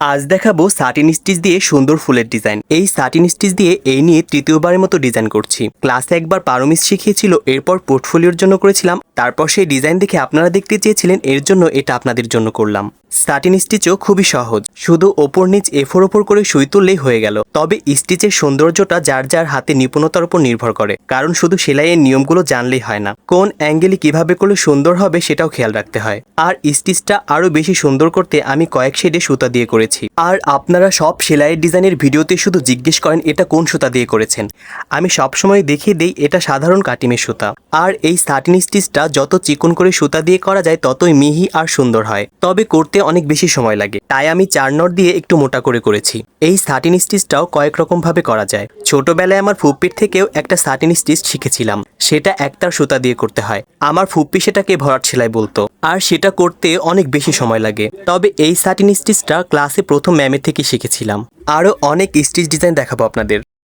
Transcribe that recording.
আজ দেখাবো satin stitch দিয়ে সুন্দর ফুলের ডিজাইন এই সাটিন স্টিচ দিয়ে এই নিয়ে তৃতীয়বারের মতো ডিজাইন করছি। ক্লাসে একবার পারমিস শিখিয়েছিল, এরপর পোর্টফোলিওর জন্য করেছিলাম। তারপর সেই ডিজাইন দেখে আপনারা দেখতে চেয়েছিলেন, এর জন্য এটা আপনাদের জন্য করলাম। সাটিন স্টিচও খুবই সহজ। শুধু ওপর নিচ এফোর ওপর করে সুই তুললেই হয়ে গেল। তবে স্টিচের সৌন্দর্যটা যার যার হাতে নিপুণতার উপর নির্ভর করে। কারণ শুধু সেলাইয়ের নিয়মগুলো জানলেই হয় না। কোন অ্যাঙ্গেলে কীভাবে করলে সুন্দর হবে সেটাও খেয়াল রাখতে হয়। আর স্টিচটা আরও বেশি সুন্দর করতে আমি কয়েক শেডে সুতা দিয়ে করেছি। আর আপনারা সব সেলাইয়ের ডিজাইনের ভিডিওতে শুধু জিজ্ঞেস করেন, এটা কোন সুতা দিয়ে করেছেন? আমি সবসময় দেখিয়ে দেই, এটা সাধারণ কাটিমের সুতা। আর এই সাটিন স্টিচটা যত চিকন করে সুতা দিয়ে করা যায়, ততই মিহি আর সুন্দর হয়। তবে করতে অনেক বেশি সময় লাগে। তাই আমি চার নট দিয়ে একটু মোটা করে করেছি। এই সাটিন স্টিচটাও কয়েক রকম ভাবে করা যায়। ছোটবেলায় আমার ফুপ্পির থেকেও একটা সাটিন স্টিচ শিখেছিলাম। সেটা একটার সুতা দিয়ে করতে হয়। আমার ফুপ্পি সেটাকে ভরাট সেলাই বলতো। আর সেটা করতে অনেক বেশি সময় লাগে। তবে এই সাটিন স্টিচটা ক্লাসে প্রথম ম্যামের থেকে শিখেছিলাম। আরও অনেক স্টিচ ডিজাইন দেখাবো আপনাদের।